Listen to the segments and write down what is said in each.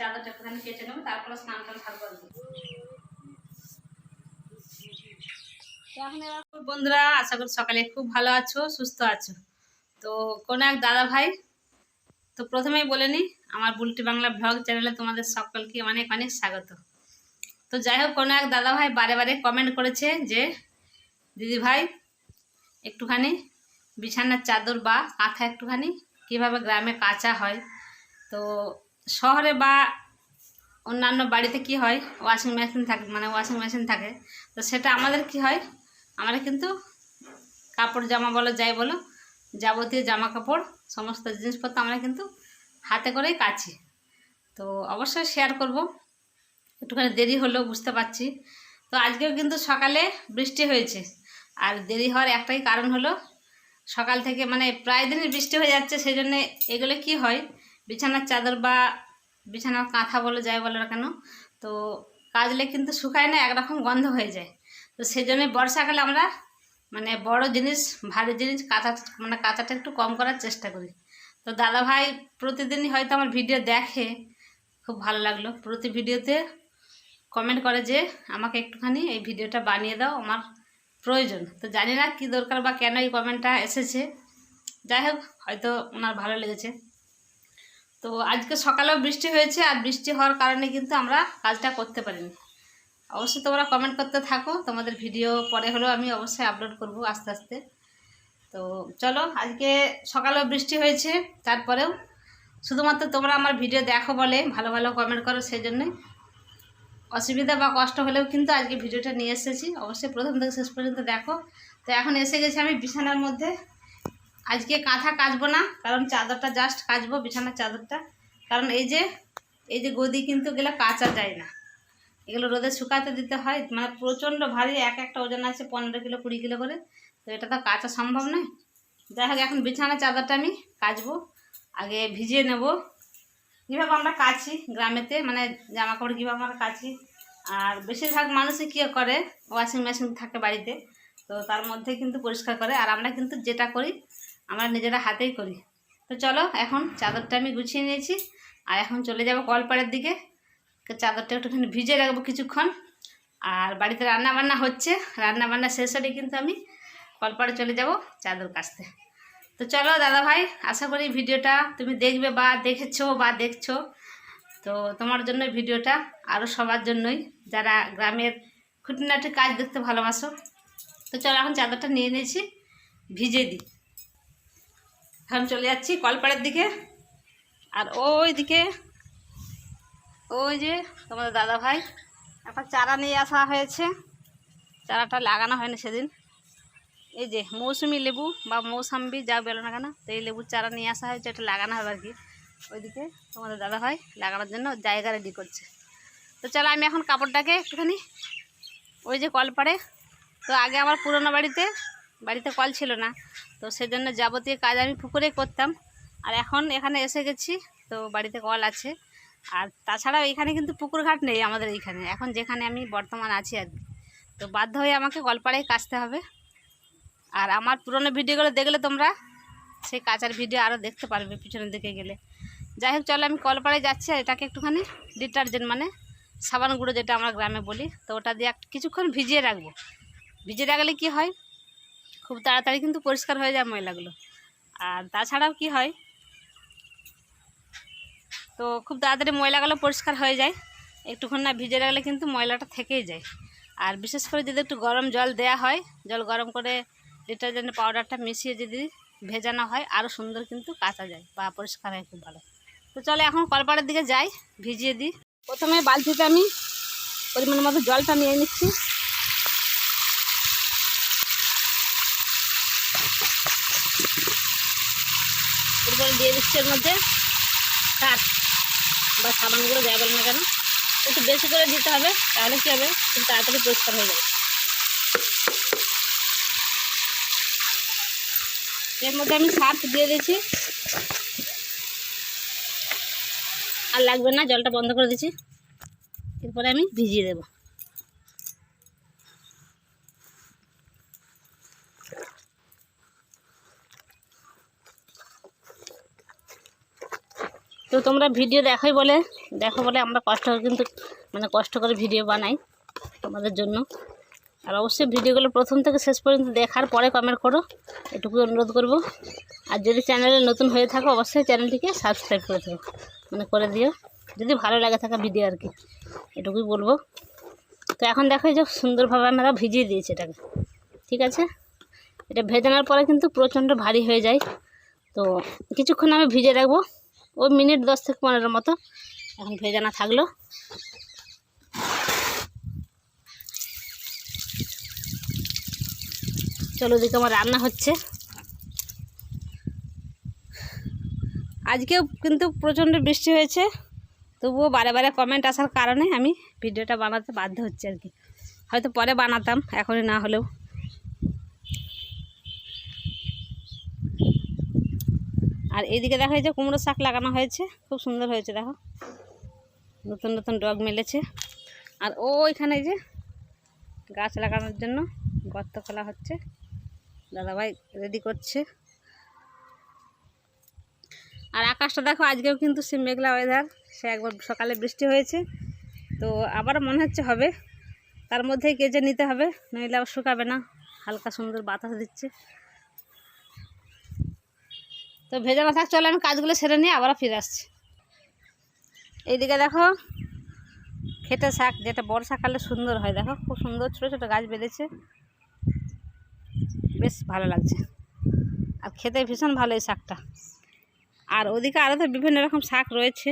চাদরটা একটুখানি কেটে নেব, তারপরে স্নান টান এবার বন্ধুরা, আশা করি সকালে খুব ভালো আছো, সুস্থ আছো। তো কোনো এক দাদা ভাই, তো প্রথমেই বলে নিই আমার বুলটি বাংলা ব্লগ চ্যানেলে তোমাদের সকলকে অনেক অনেক স্বাগত। তো যাই হোক, কোনো এক দাদা ভাই বারে বারে কমেন্ট করেছে যে, দিদি ভাই, একটুখানি বিছানার চাদর বা কাঁথা একটুখানি কীভাবে গ্রামে কাঁচা হয়? তো শহরে বা অন্যান্য বাড়িতে কি হয়? ওয়াশিং মেশিন থাকে মানে ওয়াশিং মেশিন থাকে। তো সেটা আমাদের কি হয়? আমরা কিন্তু কাপড়, জামা বলো, যাই বলো, যাবতীয় জামা কাপড় সমস্ত জিনিসপত্র আমরা কিন্তু হাতে করেই কাছি তো অবশ্যই শেয়ার করব। একটুখানি দেরি হলেও বুঝতে পারছি। তো আজকেও কিন্তু সকালে বৃষ্টি হয়েছে। আর দেরি হওয়ার একটাই কারণ হলো, সকাল থেকে মানে প্রায় দিনই বৃষ্টি হয়ে যাচ্ছে সেই জন্যে এগুলো কি হয়? বিছানার চাদর বা বিছানার কাঁথা বলে যায় বলো কেন, তো কাচলে কিন্তু শুকায় না, একরকম গন্ধ হয়ে যায়। তো সেই জন্য বর্ষাকালে আমরা মানে বড় জিনিস, ভারী জিনিস কাঁচা মানে কাঁচাটা একটু কম করার চেষ্টা করি। তো দাদা ভাই প্রতিদিনই হয়তো আমার ভিডিও দেখে, খুব ভালো লাগল। প্রতি ভিডিওতে কমেন্ট করে যে, আমাকে একটুখানি এই ভিডিওটা বানিয়ে দাও, আমার প্রয়োজন। তো জানি না কী দরকার বা কেন এই কমেন্টটা এসেছে। যাই হোক, হয়তো ওনার ভালো লেগেছে। তো আজকে সকালেও বৃষ্টি হয়েছে আর বৃষ্টি হওয়ার কারণে কিন্তু আমরা কাজটা করতে পারিনি। অবশ্যই তোমরা কমেন্ট করতে থাকো। তোমাদের ভিডিও পরে হলেও আমি অবশ্যই আপলোড করব আস্তে আস্তে। তো চলো, আজকে সকালেও বৃষ্টি হয়েছে, তারপরেও শুধুমাত্র তোমরা আমার ভিডিও দেখো বলে ভালো ভালো কমেন্ট করো সেই জন্যে অসুবিধা বা কষ্ট হলেও কিন্তু আজকে ভিডিওটা নিয়ে এসেছি। অবশ্যই প্রথম থেকে শেষ পর্যন্ত দেখো। তো এখন এসে গেছি আমি বিছানার মধ্যে। আজকে কাঁথা কাচবো না, কারণ চাদরটা জাস্ট কাচবো, বিছানার চাদরটা। কারণ এই যে এই যে গদি কিন্তু এগুলো কাচা যায় না। এগুলো রোদে শুকাতে দিতে হয় মানে প্রচণ্ড ভারী, এক একটা ওজন আছে পনেরো কিলো, কুড়ি কিলো করে। তো এটা তো কাচা সম্ভব নয়। যাই হোক, এখন বিছানার চাদরটা আমি কাচবো, আগে ভিজিয়ে নেব। কীভাবে আমরা কাচি গ্রামেতে মানে জামা কাপড় কীভাবে আমরা কাচি আর বেশিরভাগ মানুষই কী করে ওয়াশিং মেশিন থাকে বাড়িতে, তো তার মধ্যে কিন্তু পরিষ্কার করে, আর আমরা কিন্তু যেটা করি আমরা নিজেরা হাতেই করি। তো চলো, এখন চাদরটা আমি গুছিয়ে নিয়েছি। আর এখন চলে যাব কলপাড়ের দিকে। চাদরটা একটুখানি ভিজে রাখব কিছুক্ষণ। আর বাড়িতে রান্না বান্না হচ্ছে। রান্না বান্না শেষ হলে কিন্তু আমি কলপাড়ে চলে যাব চাদর কাচতে। তো চলো দাদা ভাই আশা করি ভিডিওটা তুমি দেখবে বা দেখেছ বা দেখছ। তো তোমার জন্য ভিডিওটা আরও সবার জন্যই। যারা গ্রামের খুঁটিনাটি কাজ দেখতে ভালোবাসো। তো চলো, এখন চাদরটা নিয়ে নিয়েছি ভিজে দিই। এখন চলে যাচ্ছি কলপাড়ের দিকে। আর ওই দিকে ওই যে তোমাদের দাদা ভাই একটা চারা নিয়ে আসা হয়েছে। চারাটা লাগানো হয়নি সেদিন। এই যে মৌসুমি লেবু বা মৌসাম্বি যা বেলো না কেন, তো এই লেবুর চারা নিয়ে আসা হয়েছে, এটা লাগানো হবে আর কি। ওইদিকে তোমাদের দাদা ভাই লাগানোর জন্য জায়গা রেডি করছে। তো চলো আমি এখন কাপড়টাকে একটুখানি, ওই যে কল পাড়ে তো আগে আমার পুরোনো বাড়িতে বাড়িতে কল ছিল না। তো সেজন্য যাবতীয় কাজ আমি পুকুরে করতাম। আর এখন এখানে এসে গেছি, তো বাড়িতে কল আছে। আর তাছাড়াও এখানে কিন্তু পুকুর ঘাট নেই আমাদের এইখানে এখন যেখানে আমি বর্তমান আছি আর কি। তো বাধ্য হয়ে আমাকে কলপাড়ায় কাচতে হবে। আর আমার পুরনো ভিডিওগুলো দেখলে তোমরা সেই কাচার ভিডিও আরও দেখতে পারবে পিছনের দিকে গেলে। যাই হোক, চলো আমি কলপাড়ায় যাচ্ছি আর এটাকে একটুখানি ডিটারজেন্ট মানে সাবান গুঁড়ো যেটা আমরা গ্রামে বলি, তো ওটা দিয়ে কিছুক্ষণ ভিজিয়ে রাখব। ভিজিয়ে রাখলে কি হয়? খুব তাড়াতাড়ি কিন্তু পরিষ্কার হয়ে যায় ময়লাগুলো। আর তাছাড়াও কি হয়? তো খুব তাড়াতাড়ি ময়লাগুলো পরিষ্কার হয়ে যায়। একটুক্ষণ না ভিজে রাখলে কিন্তু ময়লাটা থেকেই যায়। আর বিশেষ করে যদি একটু গরম জল দেয়া হয়, জল গরম করে ডিটারজেন্ট পাউডারটা মিশিয়ে যদি ভেজানো হয় আরও সুন্দর কিন্তু কাঁচা যায় বা পরিষ্কার হয় খুব ভালো। তো চলে এখন কলপাড়ের দিকে যাই, ভিজিয়ে দিই। প্রথমে বালতিতে আমি পরিমাণ মতো জলটা নিয়ে নিচ্ছি এরপরে দিয়ে দিচ্ছি এর মধ্যে সার বা সাবানগুলো দেওয়া বলে না কেন? একটু বেশি করে দিতে হবে, তাহলে কী হবে? খুব তাড়াতাড়ি পরিষ্কার হয়ে যাবে। এর মধ্যে আমি সার্ফ দিয়ে দিয়েছি। আর লাগবে না, জলটা বন্ধ করে দিচ্ছি এরপরে আমি ভিজিয়ে দেব। তোমরা ভিডিও দেখাই বলে, দেখো বলে আমরা কষ্ট কিন্তু মানে কষ্ট করে ভিডিও বানাই তোমাদের জন্য। আর অবশ্যই ভিডিওগুলো প্রথম থেকে শেষ পর্যন্ত দেখার পরে কমেন্ট করো এটুকু অনুরোধ করব। আর যদি চ্যানেলে নতুন হয়ে থাকো, অবশ্যই চ্যানেলটিকে সাবস্ক্রাইব করে দেবো মানে করে দিও। যদি ভালো লাগে থাকা ভিডিও আর কি, এটুকুই বলব। তো এখন দেখো যে সুন্দরভাবে আমরা ভিজিয়ে দিয়েছি এটাকে, ঠিক আছে? এটা ভেজানোর পরে কিন্তু প্রচণ্ড ভারী হয়ে যায়। তো কিছুক্ষণ আমি ভিজে রাখব। ওই মিনিট দশ থেকে পনেরো মতো। এখন ভেজানো থাকল। চলো ওদিকে আমার রান্না হচ্ছে। আজকেও কিন্তু প্রচণ্ড বৃষ্টি হয়েছে। তবুও বারে বারে কমেন্ট আসার কারণে আমি ভিডিওটা বানাতে বাধ্য হচ্ছে আর কি। হয়তো পরে বানাতাম, এখনই না হলেও। আর এইদিকে দেখা যায় কুমড়ো শাক লাগানো হয়েছে। খুব সুন্দর হয়েছে, দেখো। নতুন নতুন ডগ মেলেছে। আর ও ওইখানে যে গাছ লাগানোর জন্য গর্ত খোলা হচ্ছে। দাদাভাই রেডি করছে। আর আকাশটা দেখো, আজকেও কিন্তু সে মেঘলা ওয়েদার সে একবার সকালে বৃষ্টি হয়েছে। তো আবার মনে হচ্ছে হবে। তার মধ্যেই কেজে নিতে হবে, নইলে আবার শুকাবে না। হালকা সুন্দর বাতাস দিচ্ছে। তো ভেজা না থাক, চলে আমি কাজগুলো সেরে নিয়ে আবার ফিরে আসছি। এইদিকে দেখো খেটে শাক, যেটা বর্ষাকালে সুন্দর হয়, দেখো, খুব সুন্দর ছোটো ছোটো গাছ বেঁধেছে। বেশ ভালো লাগছে। আর খেতে ভীষণ ভালো এই শাকটা। আর ওদিকে আরও তো বিভিন্ন রকম শাক রয়েছে।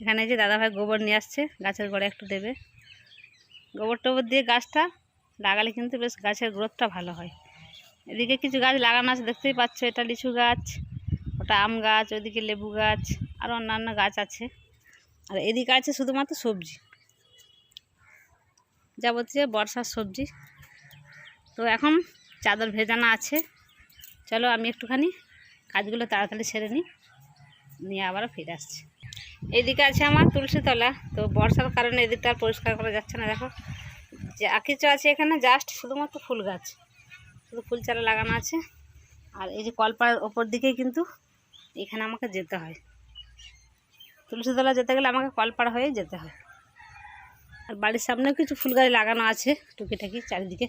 এখানে যে দাদাভাই গোবর নিয়ে আসছে, গাছের গোড়ে একটু দেবে। গোবর টোবর দিয়ে গাছটা লাগালে কিন্তু বেশ গাছের গ্রোথটা ভালো হয়। এদিকে কিছু গাছ লাগানো আছে, দেখতেই পাচ্ছ, এটা লিচু গাছ, ওটা আম গাছ ওদিকে লেবু গাছ, আর অন্যান্য গাছ আছে। আর এদিকে আছে শুধুমাত্র সবজি, যাবতীয় বর্ষার সবজি। তো এখন চাদর ভেজানো আছে। চলো আমি একটুখানি কাজগুলো তাড়াতাড়ি সেরে নিই, নিয়ে আবারও ফিরে আসছি। এইদিকে আছে আমার তুলসী তলা, তো বর্ষার কারণে এদিকটা আর পরিষ্কার করা যাচ্ছে না। দেখো, যা কিছু আছে এখানে, জাস্ট শুধুমাত্র ফুল গাছ। শুধু ফুল চারা লাগানো আছে। আর এই যে কলপাড়ার ওপর দিকেই কিন্তু এখানে আমাকে যেতে হয়। তুলসীতলা যেতে গেলে আমাকে কলপাড়া হয়ে যেতে হয়। আর বাড়ির সামনেও কিছু ফুল গাছ লাগানো আছে টুকিটাকি চারিদিকে।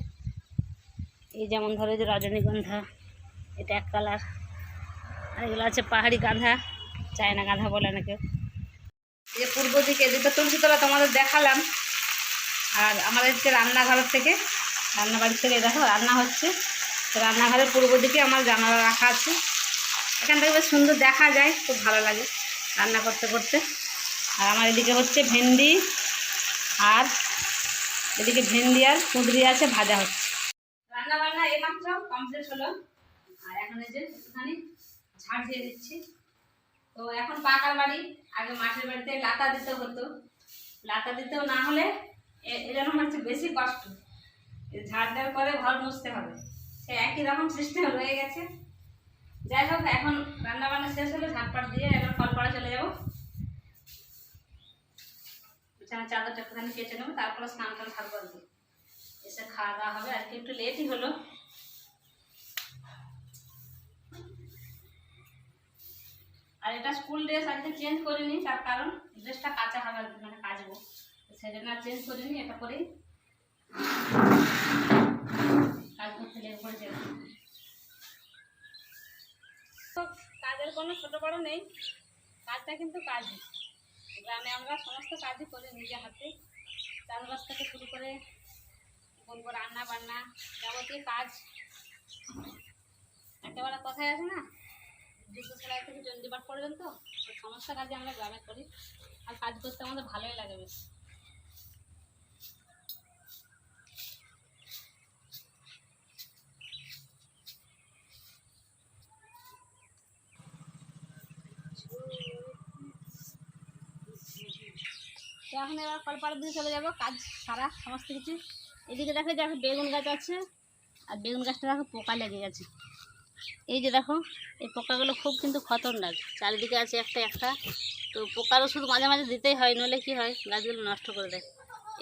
এই যেমন ধরো যে রজনীগন্ধা, এটা এক কালার। আর এগুলো আছে পাহাড়ি গাঁধা, চায়না গাঁধা বলে অনেকে এই যে পূর্ব দিকে দুটো তুলসীতলা তোমাদের দেখালাম। আর আমাদের হচ্ছে রান্নাঘরের থেকে রান্নাবাড়ির থেকে দেখো, রান্না হচ্ছে। তো রান্নাঘরের পূর্ব দিকে আমার জানালা রাখা আছে। এখান থেকে বেশ সুন্দর দেখা যায়, খুব ভালো লাগে রান্না করতে করতে। আর আমার এদিকে হচ্ছে ভেন্ডি আর এদিকে ভেন্ডি আর কুঁদরি আছে, ভাজা হচ্ছে। রান্না বান্না এইমাত্র কমপ্লিট হলো। আর এখন এই যে একটুখানি ঝাড় দিয়ে দিচ্ছি। তো এখন পাকার বাড়ি, আগে মাঠের বাড়িতে লাতা দিতে হতো। লাতা দিতেও না হলে এরকম হচ্ছে বেশি কষ্ট। ঝাড় দেওয়ার পরে ঘর মুছতে হবে। সে একই রকম সিস্টেম রয়ে গেছে। যাই হোক, এখন রান্না বান্না শেষ হলে ঝাঁটপাট দিয়ে এবার কলপাড়া চলে যাব। বিছানা চাদরটা একটুখানি কেচে নেব, তারপরে স্নান টান আর কি। এসে খাওয়া দাওয়া হবে। আজকে একটু লেটই হলো। আর এটা স্কুল ড্রেস আজকে চেঞ্জ করিনি, তার কারণ ড্রেসটা কাঁচা হবে মানে কাচবো। সেজন্য চেঞ্জ করিনি, এটা করেই কাজের কোনো ছোটো বড় নেই। কাজটা কিন্তু কাজই। গ্রামে আমরা সমস্ত কাজই করি নিজে হাতে। চাষবাস থেকে শুরু করে বলব রান্না বান্না যাবতীয় কাজ। একেবারে কথায় আছে না? যুদ্ধ সেলাই থেকে চণ্ডীপাঠ পর্যন্ত সমস্ত কাজই আমরা গ্রামে করি। আর কাজ করতে আমাদের ভালোই লাগে বেশ। এখন এবার কলপাড়ার দিকে চলে যাব, কাজ সারা, সমস্ত কিছু। এদিকে দেখো দেখো বেগুন গাছ আছে, আর বেগুন গাছটা দেখো পোকা লেগে গেছে। এই যে দেখো, এই পোকাগুলো খুব কিন্তু খতরনাক, চারিদিকে আছে একটা একটা। তো পোকার ওষুধ মাঝে মাঝে দিতেই হয়, নইলে কি হয়, গাছগুলো নষ্ট করে দেয়।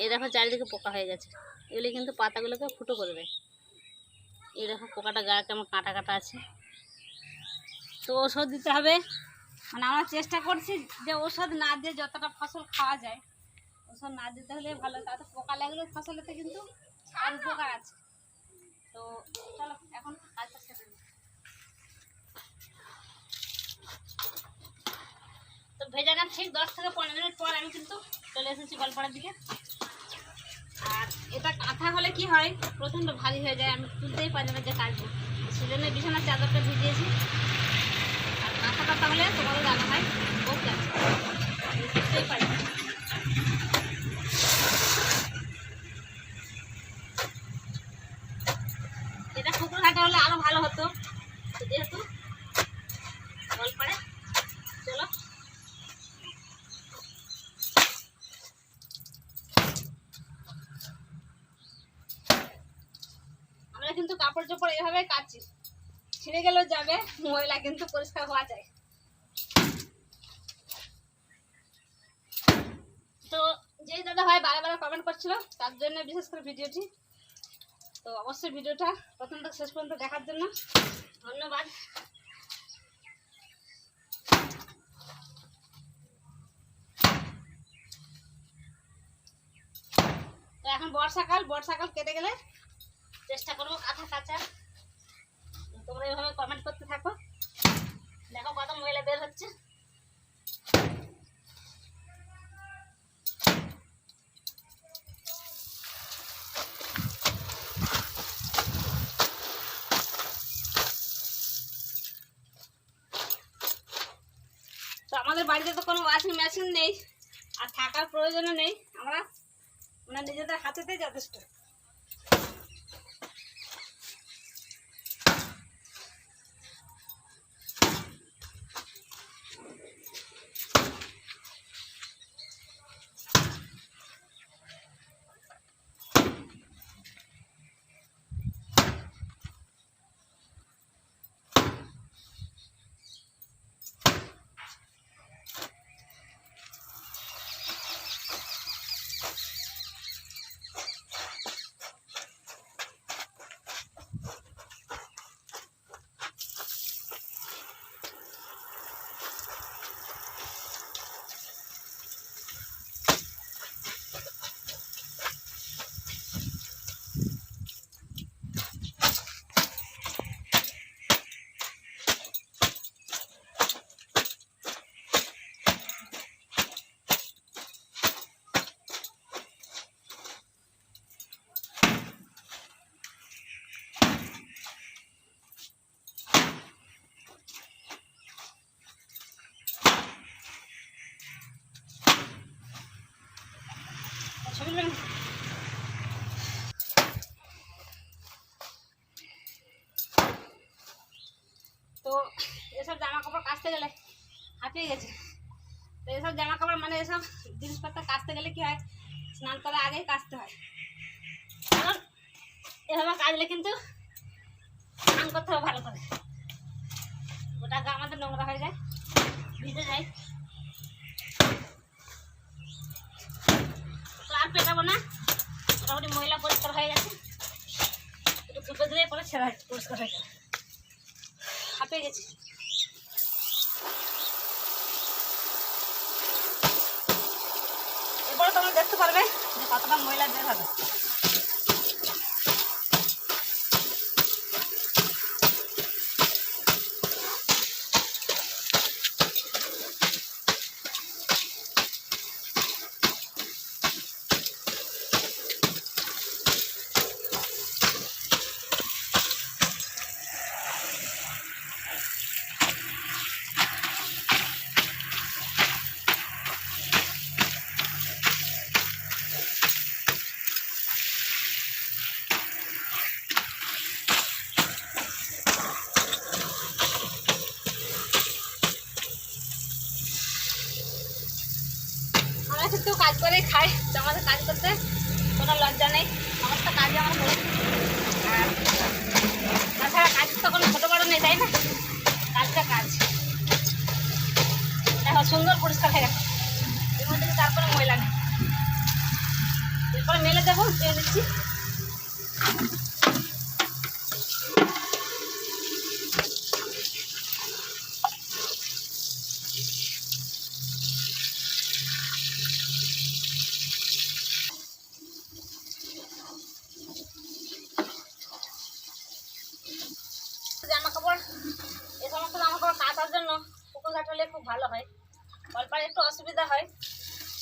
এই দেখো চারিদিকে পোকা হয়ে গেছে, এগুলি কিন্তু পাতাগুলোকে ফুটো করে দেয়। এই দেখো পোকাটা গা কেমন কাটা কাটা আছে। তো ওষুধ দিতে হবে মানে আমরা চেষ্টা করছি যে ওষুধ না দিয়ে যতটা ফসল খাওয়া যায় ওষুধ না দিতে হলে ভালো। তাতে পোকা লাগলে ফসলেতে কিন্তু আর উপকার আছে। তো চলো, এখন কাজটা সেরে। তো ঠিক দশ থেকে পনেরো মিনিট পর আমি কিন্তু চলে এসেছি গল্পড়ার দিকে। আর এটা কাঁথা হলে কি হয়? প্রচণ্ড ভারী হয়ে যায়, আমি তুলতেই পারি না যে কাটবো। সেজন্য বিছানার চাদরটা ভিজিয়েছি। কাঁথা কাঁথা তোমাদের দাদা যাচ্ছে। আমি তুলতেই পারি। এটা পুকুর ঘাটে হলে আরও ভালো হতো। যেহেতু জল চলো। আমরা কিন্তু কাপড় চোপড় এভাবে কাচি। ছিঁড়ে গেলেও যাবে, ময়লা কিন্তু পরিষ্কার হওয়া যায়। তো যেই দাদা ভাই বারে বারে কমেন্ট করছিল, তার জন্য বিশেষ করে ভিডিওটি। তো অবশ্যই ভিডিওটা প্রথম থেকে শেষ পর্যন্ত দেখার জন্য ধন্যবাদ। এখন বর্ষাকাল বর্ষাকাল কেটে গেলে চেষ্টা করব কাঁথা কাচার তোমরা এভাবে কমেন্ট করতে থাকো। দেখো কত মহিলা বের হচ্ছে। তো আমাদের বাড়িতে তো কোনো ওয়াশিং মেশিন নেই, আর থাকার প্রয়োজনও নেই। আমরা মানে নিজেদের হাতেতেই যথেষ্ট ছবি তুলবেন? তো এসব জামা কাপড় কাচতে গেলে হাঁপিয়ে গেছে। তো এসব জামা কাপড় মানে এসব জিনিসপত্র কাচতে গেলে কি হয়? স্নান করার আগেই কাচতে হয়। কারণ এভাবে কাচলে কিন্তু স্নান করতে হবে ভালো করে। গোটা গা আমাদের নোংরা হয়ে যায়, ভিজে যায়। তো আর পেটাবো না। মোটামুটি ময়লা পরিষ্কার হয়ে গেছে। একটু কুপে দিয়ে পরে ছেড়া পরিষ্কার হয়ে যাবে। হাঁপিয়ে গেছি। এরপরে তোমরা দেখতে পারবে যে কতটা ময়লা বের হবে। আমরা কিন্তু কাজ করে খাই আমাদের কাজ করতে, কোনো লজ্জা নেই। সমস্ত কাজ আমার করি তাছাড়া কাজ তো কোনো ছোটো বড়ো নেই, তাই না? কাজটা কাজ। দেখো, সুন্দর পরিষ্কার হয়ে গেছে। মধ্যে তারপরে ময়লা নেই। এরপরে মেলে দেবো, দিয়ে দিচ্ছি। করলে খুব ভালো হয়। কলপাড়ে একটু অসুবিধা হয়।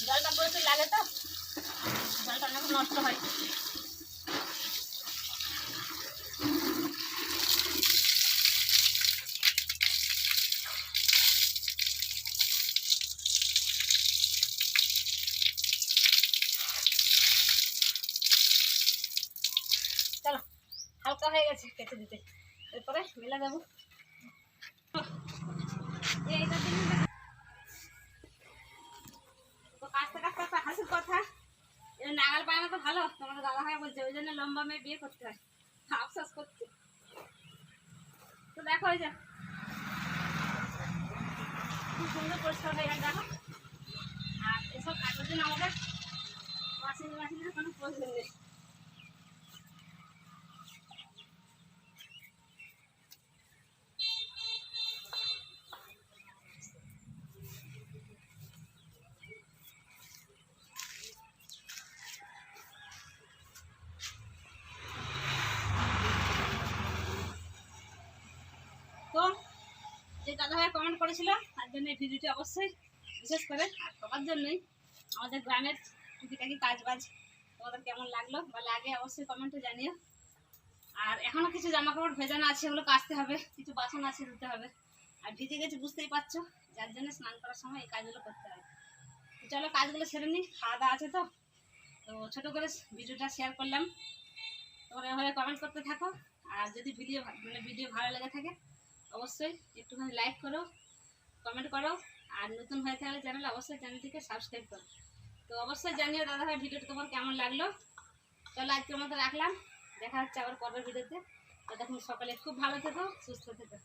জলটা প্রচুর লাগে তো, জলটা অনেক নষ্ট হয়। চলো, হালকা হয়ে গেছে কেটে দিতে। এরপরে মেলা দেবো। কথা নাগাল পায় না তো ভালো তোমার দাদা ভাই বলছে ওই জন্য লম্বা মেয়ে বিয়ে করতে হয় আফসোস করছে তো দেখো ওই যে, খুব সুন্দর পরিষ্কার হয়ে দেখো। আর এসব কাজের জন্য আমাদের ওয়াশিং মেশিনের কোনো প্রয়োজন নেই তো যে দাদাভাই কমেন্ট করেছিল, তার জন্য এই ভিডিওটি অবশ্যই বিশেষ করে আর সবার জন্যই আমাদের গ্রামের টুকিটাকি কাজ বাজ তোমাদের কেমন লাগল বা লাগে অবশ্যই কমেন্টে জানিও। আর এখনও কিছু জামা কাপড় ভেজানো আছে ওগুলো কাচতে হবে, কিছু বাসন আছে ধুতে হবে। আর ভিজে গেছে, বুঝতেই পারছ, যার জন্য স্নান করার সময় এই কাজগুলো করতে হবে চলো কাজগুলো সেরে নিই, খাওয়া দাওয়া আছে তো। তো ছোটো করে ভিডিওটা শেয়ার করলাম। তোমরা এভাবে কমেন্ট করতে থাকো, আর যদি ভিডিও মানে ভিডিও ভালো লেগে থাকে অবশ্যই একটুখানি লাইক করো কমেন্ট করো, আর নতুন হয়ে থাকলে চ্যানেল অবশ্যই চ্যানেলটিকে সাবস্ক্রাইব করো। তো অবশ্যই জানিও দাদাভাই ভিডিওটা তোমার কেমন লাগল? চলো আজকের মতো রাখলাম, দেখা হচ্ছে আবার পরের ভিডিওতে। তো তখন সকালে খুব ভালো থেকো, সুস্থ থেকো।